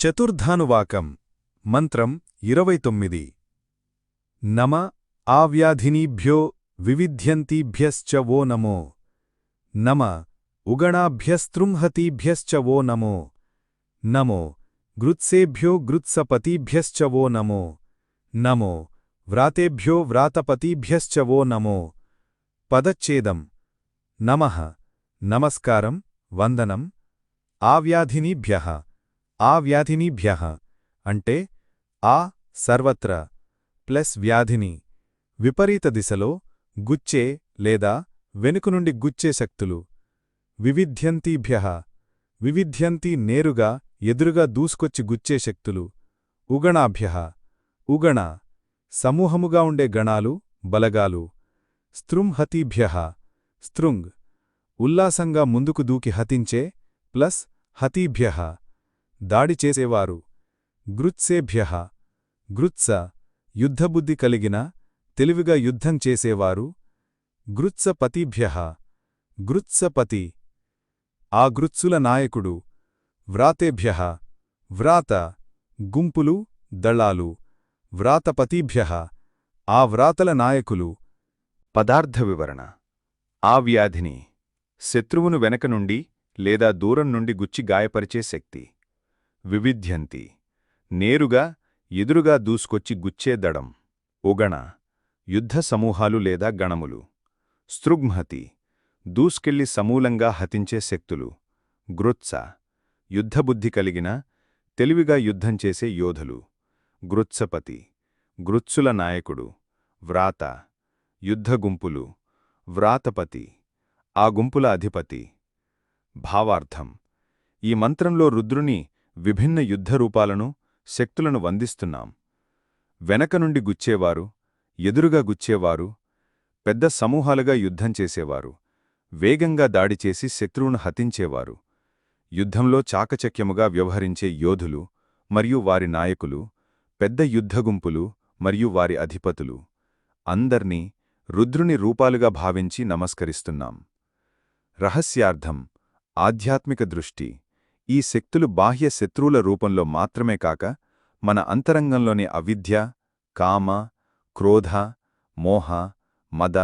చతుర్ధానువాకం మంత్రం ఇరవై తొమ్మిది నమ ఆవ్యాధినీభ్యో వివిధ్యంతీభ్యశ్చ వో నమో. నమ ఉగణాభ్యస్తృంహతీభ్యశ్చ వో నమో. నమో గృత్సేభ్యో గృత్సపతీభ్యశ్చ వో నమో. నమో వ్రాతేభ్యో వ్రాతపతీభ్యశ్చ వో నమో. పదచ్ఛేదం నమ నమస్కారం వందనం ఆవ్యాధినీభ్య. ఆ వ్యాధినిభ్య అంటే ఆ సర్వత్ర ప్లస్ వ్యాధిని విపరీత దిశలో గుచ్చే లేదా వెనుకనుండి గుచ్చే శక్తులు వివిధ్యంతీభ్య వివిధ్యంతి నేరుగా ఎదురుగా దూసుకొచ్చి గుచ్చే శక్తులు ఉగణాభ్య ఉగణ సమూహముగా ఉండే గణాలు బలగాలు స్త్రుంహతీభ్య స్తృంగ్ ఉల్లాసంగా ముందుకు దూకి హతించే ప్లస్ హతీభ్య దాడి చేసేవారు. గృత్సేభ్య గృత్స యుద్ధబుద్ధి కలిగిన తెలివిగా యుద్ధం చేసేవారు. గృత్సపతిభ్య గృత్సపతి. ఆ గృత్సుల నాయకుడు వ్రాతేభ్య వ్రాత గుంపులు దళాలు. వ్రాతపతిభ్య ఆ వ్రాతల నాయకులు. పదార్థ వివరణ. ఆ వ్యాధిని శత్రువును వెనక నుండి లేదా దూరం నుండి గుచ్చి గాయపరిచే శక్తి. వివిధ్యంతి. నేరుగా ఎదురుగా దూసుకొచ్చి గుచ్చేదడం ఉగణ యుద్ధ సమూహాలు లేదా గణములు. స్త్రుగ్మహతి. దూసుకెళ్ళి సమూలంగా హతించే శక్తులు. గృత్స. యుద్ధబుద్ధి కలిగిన తెలివిగా యుద్ధం చేసే యోధులు. గృత్సపతి. గృత్సుల నాయకుడు. వ్రాత. యుద్ధగుంపులు వ్రాతపతి. ఆ గుంపుల అధిపతి. భావార్థం. ఈ మంత్రంలో రుద్రుని విభిన్న యుద్ధరూపాలను శక్తులను వందిస్తున్నాం. వెనక నుండి గుచ్చేవారు ఎదురుగా గుచ్చేవారు పెద్ద సమూహాలుగా యుద్ధం చేసేవారు వేగంగా దాడిచేసి శత్రువును హతించేవారు. యుద్ధంలో చాకచక్యముగా వ్యవహరించే యోధులు మరియు వారి నాయకులు పెద్ద యుద్ధగుంపులు మరియు వారి అధిపతులు. అందర్నీ రుద్రుని రూపాలుగా భావించి నమస్కరిస్తున్నాం. రహస్యార్థం ఆధ్యాత్మిక దృష్టి. ఈ శక్తులు బాహ్య శత్రువుల రూపంలో మాత్రమే కాక మన అంతరంగంలోని అవిద్య కామ క్రోధ మోహ మద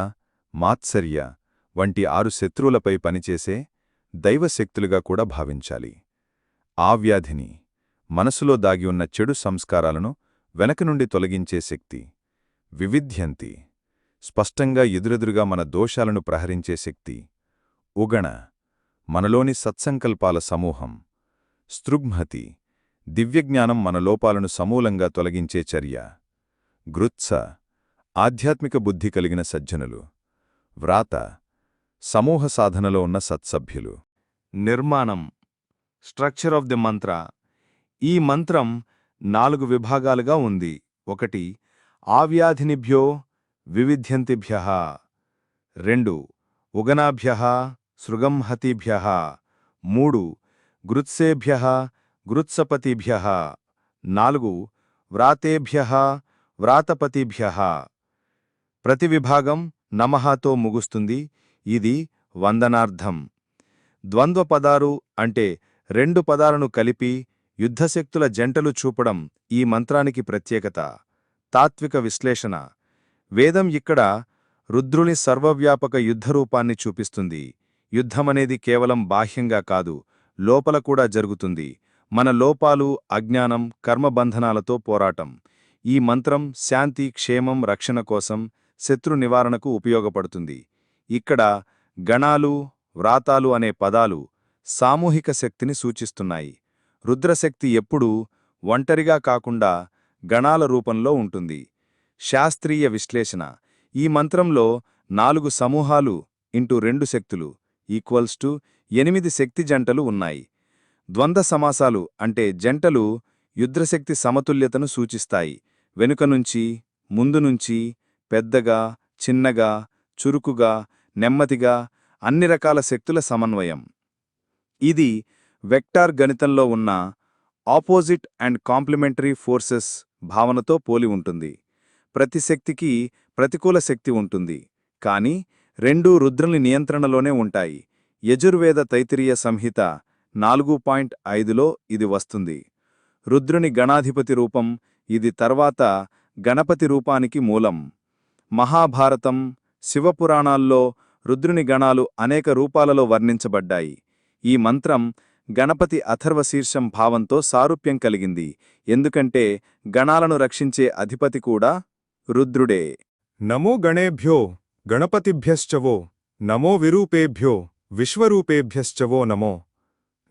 మాత్సర్య వంటి ఆరు శత్రువులపై పనిచేసే దైవశక్తులుగా కూడా భావించాలి. ఆ వ్యాధిని మనసులో దాగి ఉన్న చెడు సంస్కారాలను వెనక నుండి తొలగించే శక్తి వివిధ్యంతి స్పష్టంగా ఎదురెదురుగా మన దోషాలను ప్రహరించే శక్తి ఉగణ మనలోని సత్సంకల్పాల సమూహం. స్త్రుగ్మహతి దివ్యజ్ఞానం మన లోపాలను సమూలంగా తొలగించే చర్య. గృత్స ఆధ్యాత్మిక బుద్ధి కలిగిన సజ్జనులు. వ్రాత సమూహ సాధనలో ఉన్న సత్సభ్యులు. నిర్మాణం స్ట్రక్చర్ ఆఫ్ ది మంత్ర. ఈ మంత్రం నాలుగు విభాగాలుగా ఉంది. ఒకటి ఆవ్యాధినిభ్యో వివిధ్యంతిభ్య. రెండు ఉగనాభ్య సృగంహతిభ్య. మూడు గృత్సేభ్య గృత్సపతిభ్య. నాలుగు వ్రాతేభ్య వ్రాతపతిభ్య. ప్రతి విభాగం నమహాతో ముగుస్తుంది. ఇది వందనార్థం. ద్వంద్వ పదారు అంటే రెండు పదాలను కలిపి యుద్ధశక్తుల జంటలు చూపడం ఈ మంత్రానికి ప్రత్యేకత. తాత్విక విశ్లేషణ. వేదం ఇక్కడ రుద్రుని సర్వవ్యాపక యుద్ధరూపాన్ని చూపిస్తుంది. యుద్ధమనేది కేవలం బాహ్యంగా కాదు లోపల కూడా జరుగుతుంది. మన లోపాలు అజ్ఞానం కర్మబంధనాలతో పోరాటం. ఈ మంత్రం శాంతి క్షేమం రక్షణ కోసం శత్రు నివారణకు ఉపయోగపడుతుంది. ఇక్కడ గణాలు వ్రాతాలు అనే పదాలు సామూహిక శక్తిని సూచిస్తున్నాయి. రుద్రశక్తి ఎప్పుడూ ఒంటరిగా కాకుండా గణాల రూపంలో ఉంటుంది. శాస్త్రీయ విశ్లేషణ. ఈ మంత్రంలో నాలుగు సమూహాలు ఇంటూ రెండు శక్తులు ఈక్వల్స్ టు ఎనిమిది శక్తి జంటలు ఉన్నాయి. ద్వంద్వ సమాసాలు అంటే జంటలు యుద్ధ్రశక్తి సమతుల్యతను సూచిస్తాయి. వెనుక నుంచి ముందు నుంచి పెద్దగా చిన్నగా చురుకుగా నెమ్మదిగా అన్ని రకాల శక్తుల సమన్వయం. ఇది వెక్టార్ గణితంలో ఉన్న ఆపోజిట్ అండ్ కాంప్లిమెంటరీ ఫోర్సెస్ భావనతో పోలి ఉంటుంది. ప్రతి శక్తికి ప్రతికూల శక్తి ఉంటుంది. కాని రెండూ రుద్రుని నియంత్రణలోనే ఉంటాయి. యజుర్వేద తైతిరీయ సంహిత నాలుగు పాయింట్ ఐదులో ఇది వస్తుంది. రుద్రుని గణాధిపతి రూపం ఇది తర్వాత గణపతి రూపానికి మూలం. మహాభారతం శివపురాణాల్లో రుద్రుని గణాలు అనేక రూపాలలో వర్ణించబడ్డాయి. ఈ మంత్రం గణపతి అథర్వశీర్షం భావంతో సారూప్యం కలిగింది. ఎందుకంటే గణాలను రక్షించే అధిపతి కూడా రుద్రుడే. నమో గణేభ్యో గణపతిభ్యశ్చవో నమో విరూపేభ్యో విశ్వరూపేభ్యశ్చవో నమో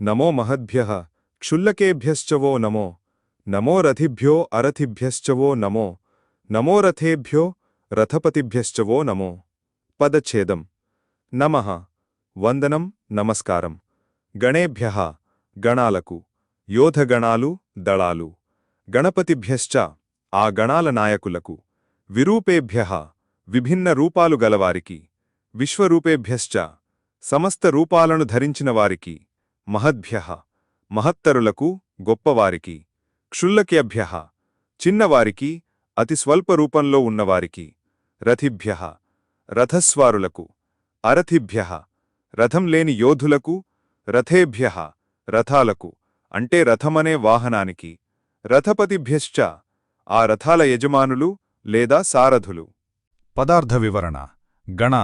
నమో మహద్భ్య క్షుల్లకేభ్యశ్చవో నమో నమో రథిభ్యో అరథిభ్యశ్చవో నమో నమో రథేభ్యో రథపతిభ్యశ్చవో నమో. పదఛేదం. నమ. వందనం. నమస్కారం. గణేభ్య. గణాలకు. యోధగణాలు. దళాలు. గణపతిభ్యశ్చ. ఆ గణాల నాయకులకు. విరూపేభ్య. విభిన్న రూపాలు గలవారికి. విశ్వరూపేభ్యశ్చ. సమస్త రూపాలను ధరించిన వారికి మహద్భ్యః మహత్తరులకు గొప్పవారికి క్షుల్లకేభ్యః చిన్నవారికి అతి స్వల్ప రూపంలో ఉన్నవారికి రథిభ్య రథస్వారులకు అరథిభ్యః రథం లేని యోధులకు రథేభ్యః రథాలకు అంటే రథమనే వాహనానికి రథపతిభ్యశ్చ ఆ రథాల యజమానులు లేదా సారథులు. పదార్థ వివరణ గణ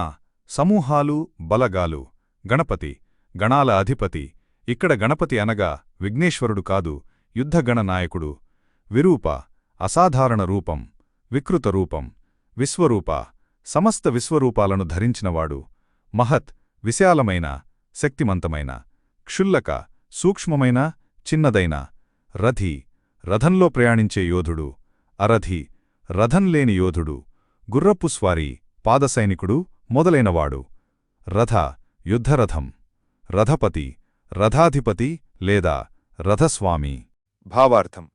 సమూహాలు బలగాలు గణపతి గణాల అధిపతి ఇక్కడ గణపతి అనగా విఘ్నేశ్వరుడు కాదు యుద్ధగణ నాయకుడు విరూప అసాధారణ రూపం వికృత రూపం విశ్వరూప సమస్త విశ్వరూపాలను ధరించినవాడు మహత్ విశాలమైన శక్తిమంతమైన క్షుల్లక సూక్ష్మమైన చిన్నదైన రథి రథంలో ప్రయాణించే యోధుడు అరథి రథంలేని యోధుడు గుర్రపుస్వారీ పాదసైనికుడు మొదలైనవాడు రథ యుద్ధరథం రథపతి రథాధిపతి లేదా రథస్వామి. భావార్థం.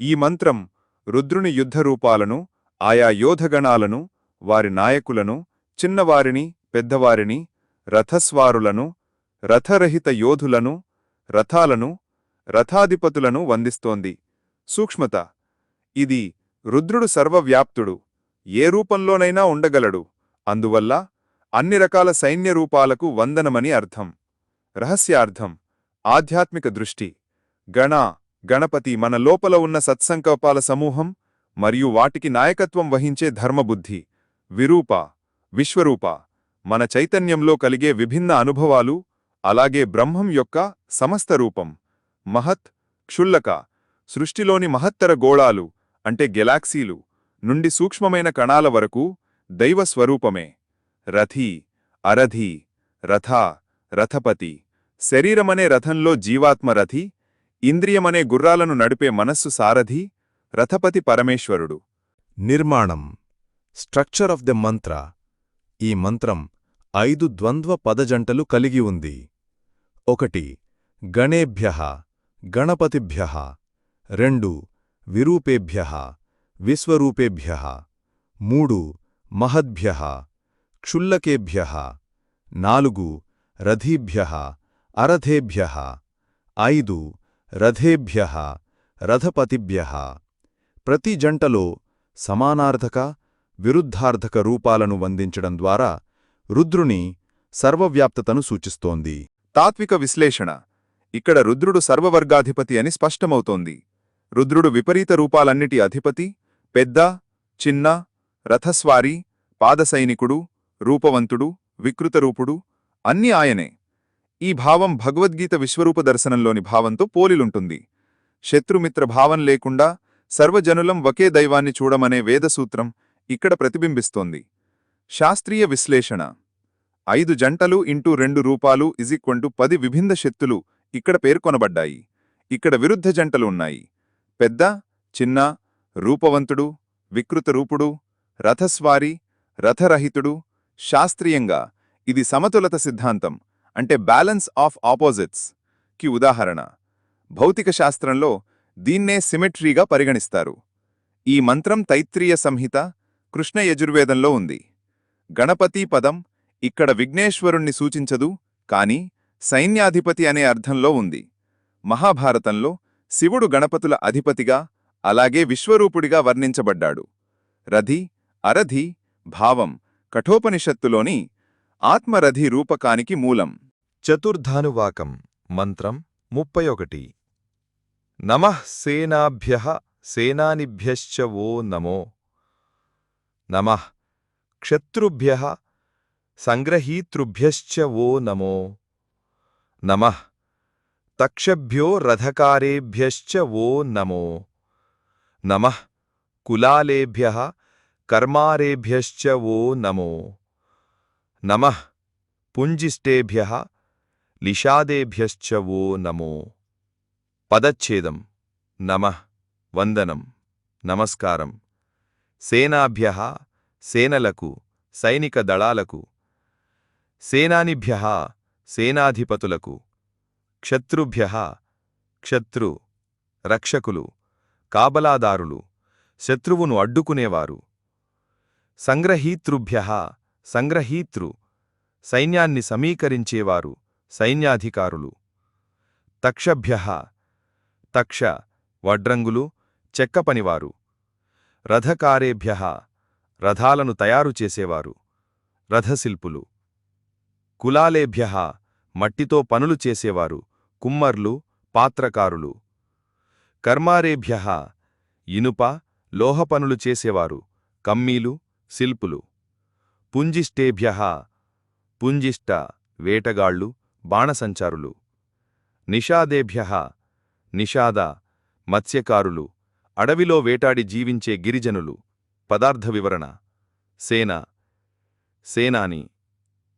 ఈ మంత్రం రుద్రుని యుద్ధరూపాలను ఆయా యోధగణాలను వారి నాయకులను చిన్నవారిని పెద్దవారిని రథస్వారులను రథరహిత యోధులను రథాలను రథాధిపతులను వందిస్తోంది. సూక్ష్మత. ఇది రుద్రుడు సర్వవ్యాప్తుడు. ఏ రూపంలోనైనా ఉండగలడు. అందువల్ల అన్ని రకాల సైన్య రూపాలకు వందనమని అర్థం. రహస్యార్థం. ఆధ్యాత్మిక దృష్టి. గణ గణపతి మన లోపల ఉన్న సత్సంకల్పాల సమూహం మరియు వాటికి నాయకత్వం వహించే ధర్మబుద్ధి. విరూప విశ్వరూప. మన చైతన్యంలో కలిగే విభిన్న అనుభవాలు అలాగే బ్రహ్మం యొక్క సమస్త రూపం. మహత్ క్షుల్లక. సృష్టిలోని మహత్తర గోళాలు అంటే గెలాక్సీలు నుండి సూక్ష్మమైన కణాల వరకు దైవ స్వరూపమే రథి అరథి రథ రథపతి. శరీరమనే రథంలో జీవాత్మ రథి ఇంద్రియమనే గుర్రాలను నడిపే మనస్సు సారథి రథపతి పరమేశ్వరుడు. నిర్మాణం. స్ట్రక్చర్ ఆఫ్ ద మంత్ర. ఈ మంత్రం ఐదు ద్వంద్వ పదజంటలు కలిగి ఉంది. ఒకటి గణేభ్య గణపతిభ్య. రెండు విరూపేభ్య విశ్వరూపేభ్య. మూడు మహద్భ్య క్షుల్లకేభ్య నాలుగు రథీభ్య అరథేభ్య ఐదు రథేభ్య రథపతిభ్య. ప్రతి జంటలో సమానార్థక విరుద్ధార్థక రూపాలను వందించడం ద్వారా రుద్రుని సర్వవ్యాప్తతను సూచిస్తోంది. తాత్విక విశ్లేషణ. ఇక్కడ రుద్రుడు సర్వవర్గాధిపతి అని స్పష్టమవుతోంది. రుద్రుడు విపరీత రూపాలన్నిటి అధిపతి పెద్ద చిన్న రథస్వారీ పాదసైనికుడు రూపవంతుడు వికృతరూపుడు అన్నీ ఆయనే. ఈ భావం భగవద్గీత విశ్వరూప దర్శనంలోని భావంతో పోలిలుంటుంది. శత్రుమిత్ర భావం లేకుండా సర్వజనులం ఒకే దైవాన్ని చూడమనే వేదసూత్రం ఇక్కడ ప్రతిబింబిస్తోంది. శాస్త్రీయ విశ్లేషణ. ఐదు జంటలు ఇంటూ రెండు రూపాలు ఇజిక్వంటు పది విభిన్న శక్తులు ఇక్కడ పేర్కొనబడ్డాయి. ఇక్కడ విరుద్ధ జంటలు ఉన్నాయి. పెద్ద చిన్న రూపవంతుడు వికృతరూపుడు రథస్వారి రథరహితుడు శాస్త్రీయంగా ఇది సమతులత సిద్ధాంతం అంటే బ్యాలెన్స్ ఆఫ్ ఆపోజిట్స్. కి ఉదాహరణ భౌతిక శాస్త్రంలో దీన్నే సిమెట్రీగా పరిగణిస్తారు. ఈ మంత్రం తైత్రీయ సంహిత కృష్ణ యజుర్వేదంలో ఉంది. గణపతి పదం ఇక్కడ విఘ్నేశ్వరుణ్ణి సూచించదు కాని సైన్యాధిపతి అనే అర్థంలో ఉంది. మహాభారతంలో శివుడు గణపతుల అధిపతిగా అలాగే విశ్వరూపుడిగా వర్ణించబడ్డాడు. రథి అరధి భావం కఠోపనిషత్తులోని ఆత్మరథి రూపకానికి మూలం. చతుర్ధానువాకం మంత్రం ముప్పై ఒకటి. నమః సేనాభ్య సేనానిభ్యశ్చ వో నమో. నమ క్షత్రుభ్య సంగ్రహీతృభ్యశ్చ వో నమో. నమ తక్షభ్యో రథకారేభ్యశ్చ వో నమో. నమ కులాలేభ్యః కర్మారేభ్యశ్చ ఓ నమో నమః పుంజిష్టేభ్య లిషాదేభ్యశ్చ ఓ నమో పదచ్ఛేదం నమః వందనం నమస్కారం సేనాభ్య సేనలకు సైనిక దళాలకు సేనానిభ్య సేనాధిపతులకు క్షత్రుభ్యః క్షత్రు రక్షకులు కాబలాదారులు శత్రువును అడ్డుకునేవారు. సంగ్రహీతృభ్య సంగ్రహీతృ సైన్యాన్ని సమీకరించేవారు సైన్యాధికారులు. తక్షభ్యః తక్ష వడ్రంగులు చెక్కపనివారు. రథకారేభ్య రథాలను తయారు చేసేవారు రథశిల్పులు. కులాలేభ్యః మట్టితో పనులు చేసేవారు కుమ్మర్లు పాత్రకారులు. కర్మారేభ్యః ఇనుప లోహపనులు చేసేవారు కమ్మీలు శిల్పులు. పుంజిష్టేభ్య పుంజిష్ట వేటగాళ్ళు బాణసంచారులు. నిషాదేభ్య నిషాద మత్స్యకారులు. అడవిలో వేటాడి జీవించే గిరిజనులు. పదార్థ వివరణ. సేన. సేనాని.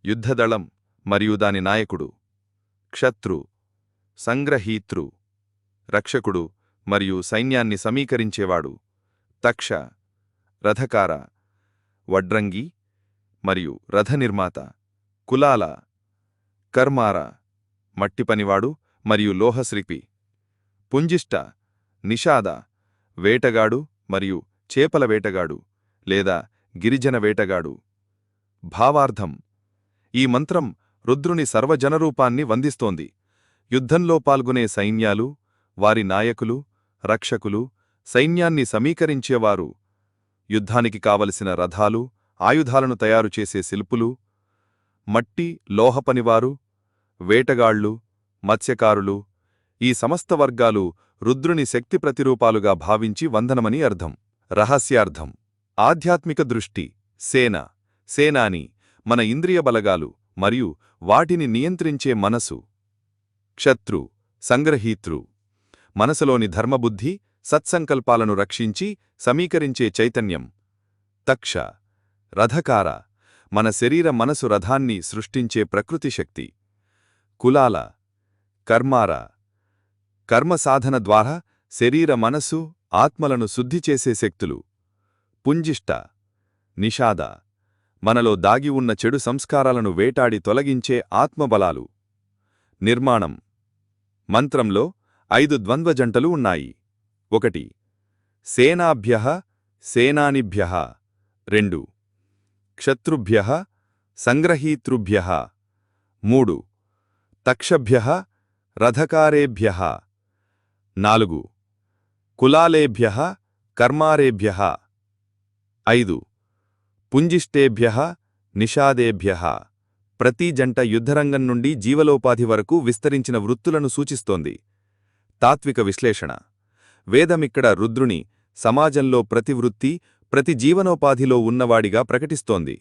యుద్ధదళం మరియు దాని నాయకుడు. క్షత్రు. సంగ్రహీతృ. రక్షకుడు మరియు సైన్యాన్ని సమీకరించేవాడు. తక్ష. రథకార. వడ్రంగి మరియు రథనిర్మాత కులాల కర్మార మట్టిపనివాడు మరియు లోహశ్రిపి పుంజిష్ట నిషాద వేటగాడు మరియు చేపల వేటగాడు లేదా గిరిజన వేటగాడు. భావార్థం ఈ మంత్రం రుద్రుని సర్వజనరూపాన్ని వందిస్తోంది. యుద్ధంలో పాల్గొనే సైన్యాలు వారి నాయకులు రక్షకులు సైన్యాన్ని సమీకరించేవారు యుద్ధానికి కావలసిన రథాలు ఆయుధాలను తయారుచేసే శిల్పులు మట్టి లోహపనివారు వేటగాళ్ళు మత్స్యకారులు ఈ సమస్త వర్గాలు రుద్రుని శక్తి ప్రతిరూపాలుగా భావించి వందనమని అర్థం. రహస్యార్థం. ఆధ్యాత్మిక దృష్టి. సేన. సేనాని మన ఇంద్రియ బలగాలు మరియు వాటిని నియంత్రించే మనసు. క్షత్రు సంగ్రహీతృ. మనసులోని ధర్మబుద్ధి సత్సంకల్పాలను రక్షించి సమీకరించే చైతన్యం. తక్ష. రథకార. మన శరీర మనసు రథాన్ని సృష్టించే ప్రకృతి శక్తి. కులాల. కర్మార. కర్మ సాధన ద్వారా శరీర మనసు ఆత్మలను శుద్ధి చేసే శక్తులు. పుంజిష్ట. నిషాద. మనలో దాగి ఉన్న చెడు సంస్కారాలను వేటాడి తొలగించే ఆత్మబలాలు. నిర్మాణం. మంత్రంలో ఐదు ద్వంద్వజంటలు ఉన్నాయి. ఒకటి. సేనాభ్య సేనానిభ్య. రెండు. క్షత్రుభ్య సంగ్రహీతృభ్య. మూడు. తక్షభ్య రథకారేభ్య. నాలుగు. కులాలేభ్య కర్మారేభ్య. ఐదు. పుంజిష్టేభ్య నిషాదేభ్య. ప్రతి జంట యుద్ధరంగం నుండి జీవలోపాధి వరకు విస్తరించిన వృత్తులను సూచిస్తోంది. తాత్విక విశ్లేషణ. వేదమిక్కడ రుద్రుని సమాజంలో ప్రతి వృత్తి ప్రతి జీవనోపాధిలో ఉన్నవాడిగా ప్రకటిస్తోంది.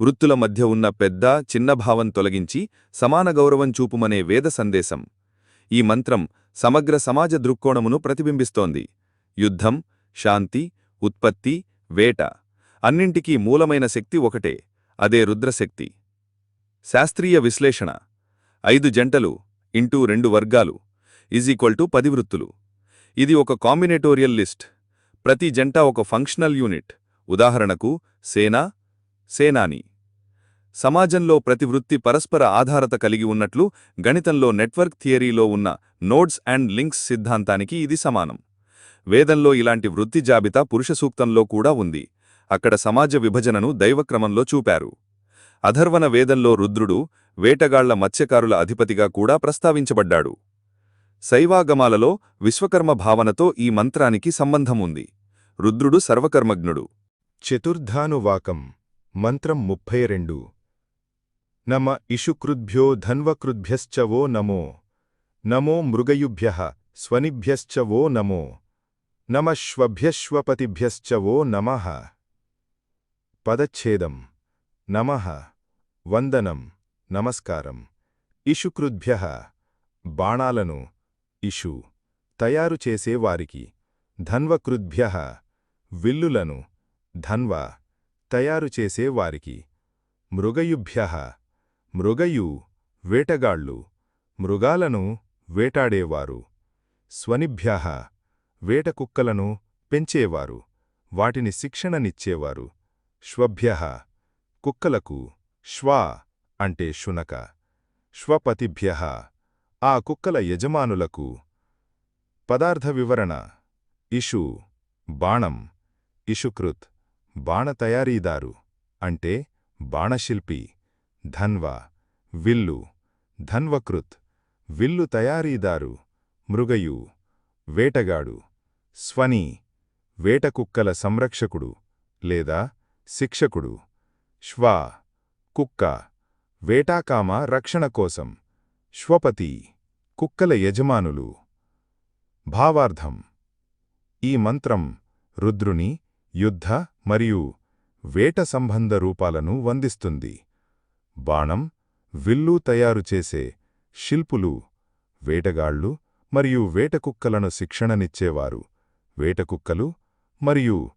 వృత్తుల మధ్య ఉన్న పెద్ద చిన్న భావం తొలగించి సమాన గౌరవం చూపుమనే వేద సందేశం. ఈ మంత్రం సమగ్ర సమాజ దృక్కోణమును ప్రతిబింబిస్తోంది. యుద్ధం శాంతి ఉత్పత్తి వేట అన్నింటికీ మూలమైన శక్తి ఒకటే అదే రుద్రశక్తి. శాస్త్రీయ విశ్లేషణ. ఐదు జంటలు ఇంటూ రెండు వర్గాలు ఈజ్ ఈక్వల్ టు పది వృత్తులు. ఇది ఒక కాంబినేటోరియల్ లిస్ట్. ప్రతి జంట ఒక ఫంక్షనల్ యూనిట్. ఉదాహరణకు సేనా సేనాని. సమాజంలో ప్రతి వృత్తి పరస్పర ఆధారత కలిగి ఉన్నట్లు గణితంలో నెట్వర్క్ థియరీలో ఉన్న నోడ్స్ అండ్ లింక్స్ సిద్ధాంతానికి ఇది సమానం. వేదంలో ఇలాంటి వృత్తి జాబితా పురుష సూక్తంలో కూడా ఉంది. అక్కడ సమాజ విభజనను దైవక్రమంలో చూపారు. అధర్వణ వేదంలో రుద్రుడు వేటగాళ్ళ మత్స్యకారుల అధిపతిగా కూడా ప్రస్తావించబడ్డాడు. శైవాగమాలలో విశ్వకర్మ భావనతో ఈ మంత్రానికి సంబంధం ఉంది. రుద్రుడు సర్వకర్మజ్ఞుడు. చతుర్ధానువాకం మంత్రం ముప్పై రెండు నమ ఇషుకృద్భ్యో ధన్వకృద్భ్యశ్చ వో నమో. నమో మృగయుభ్య స్వనిభ్యశ్చ వో నమో. నమశ్వభ్యశ్వపతిభ్యశ్చ వో నమః. పదచ్ఛేదం నమః. వందనం నమస్కారం. ఇషుకృద్భ్య బాణాలను ఇషు. తయారు చేసేవారికి ధన్వకృద్భ్య విల్లులను ధన్వ తయారుచేసేవారికి మృగయుభ్య మృగయు వేటగాళ్ళు మృగాలను వేటాడేవారు స్వనిభ్య వేటకుక్కలను పెంచేవారు వాటిని శిక్షణనిచ్చేవారు శ్వభ్య కుక్కలకు శ్వా అంటే శునక శ్వపతిభ్య ఆ కుక్కల యజమానులకు పదార్థ వివరణ ఇషు బాణం ఇషుకృత్ బాణ తయారీదారు అంటే బాణశిల్పి ధన్వ విల్లు ధన్వకృత్ విల్లు తయారీదారు మృగయు వేటగాడు స్వని వేటకుక్కల సంరక్షకుడు లేదా శిక్షకుడు శ్వా కుక్క వేటాకామ రక్షణ కోసం శ్వపతి కుక్కల యజమానులు. భావార్థం ఈ మంత్రం రుద్రుని యుద్ధ మరియు వేట సంబంధ రూపాలను వందిస్తుంది. బాణం విల్లు తయారు చేసే శిల్పులు వేటగాళ్ళు మరియు వేటకుక్కలను శిక్షణనిచ్చేవారు. వేటకుక్కలు మరియు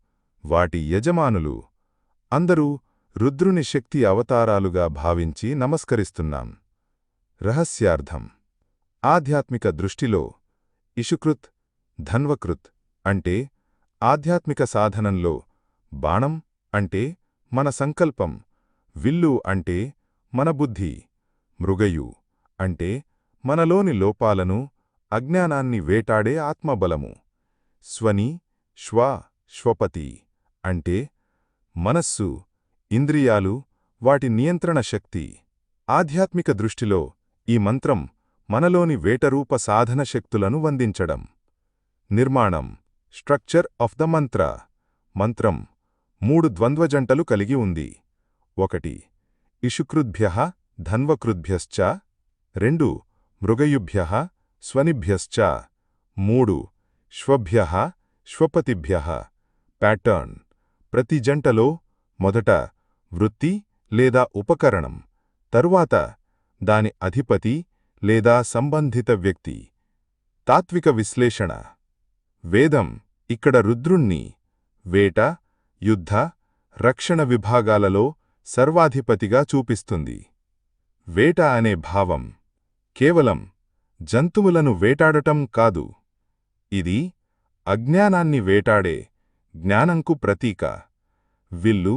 వాటి యజమానులు అందరూ రుద్రుని శక్తి అవతారాలుగా భావించి నమస్కరిస్తున్నాం. రహస్యార్థం. ఆధ్యాత్మిక దృష్టిలో ఇషుకృత్ ధన్వకృత్ అంటే ఆధ్యాత్మిక సాధనంలో బాణం అంటే మన సంకల్పం విల్లు అంటే మన బుద్ధి మృగయు అంటే మనలోని లోపాలను అజ్ఞానాన్ని వేటాడే ఆత్మబలము. స్వని శ్వ శ్వపతి అంటే మనస్సు ఇంద్రియాలు వాటి నియంత్రణ శక్తి. ఆధ్యాత్మిక దృష్టిలో ఈ మంత్రం మనలోని వేటరూప సాధన శక్తులను వందించడం. నిర్మాణం స్ట్రక్చర్ ఆఫ్ ద మంత్ర. మంత్రం. మూడు ద్వంద్వజంటలు కలిగి ఉంది. ఒకటి. ఇషుకృద్భ్య ధన్వకృద్భ్యశ్చ రెండు. మృగయుభ్య స్వనిభ్యశ్చ. మూడు. శ్వభ్య శ్వపతిభ్య. ప్యాటర్న్. ప్రతి జంటలో మొదట వృత్తి లేదా ఉపకరణం. తరువాత దాని అధిపతి లేదా సంబంధిత వ్యక్తి. తాత్విక విశ్లేషణ. వేదం ఇక్కడ రుద్రుణ్ణి వేట యుద్ధ రక్షణ విభాగాలలో సర్వాధిపతిగా చూపిస్తుంది. వేట అనే భావం కేవలం జంతువులను వేటాడటం కాదు. ఇది అజ్ఞానాన్ని వేటాడే జ్ఞానంకు ప్రతీక. విల్లు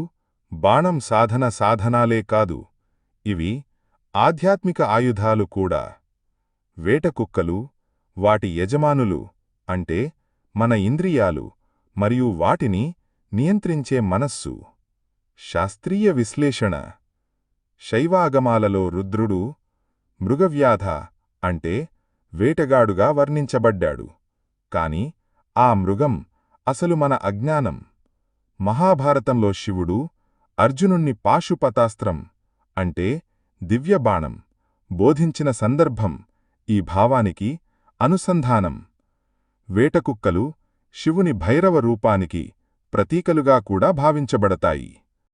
బాణం సాధన సాధనాలే కాదు. ఇవి ఆధ్యాత్మిక ఆయుధాలు కూడా. వేటకుక్కలు వాటి యజమానులు అంటే మన ఇంద్రియాలు మరియు వాటిని నియంత్రించే మనస్సు. శాస్త్రీయ విశ్లేషణ. శైవాగమాలలో రుద్రుడు మృగవ్యాధ అంటే వేటగాడుగా వర్ణించబడ్డాడు. కాని ఆ మృగం అసలు మన అజ్ఞానం. మహాభారతంలో శివుడు అర్జునుణ్ణి పాశుపతాస్త్రం అంటే దివ్యబాణం బోధించిన సందర్భం ఈ భావానికి అనుసంధానం. వేటకుక్కలు శివుని భైరవ రూపానికి ప్రతీకలుగా కూడా భావించబడతాయి.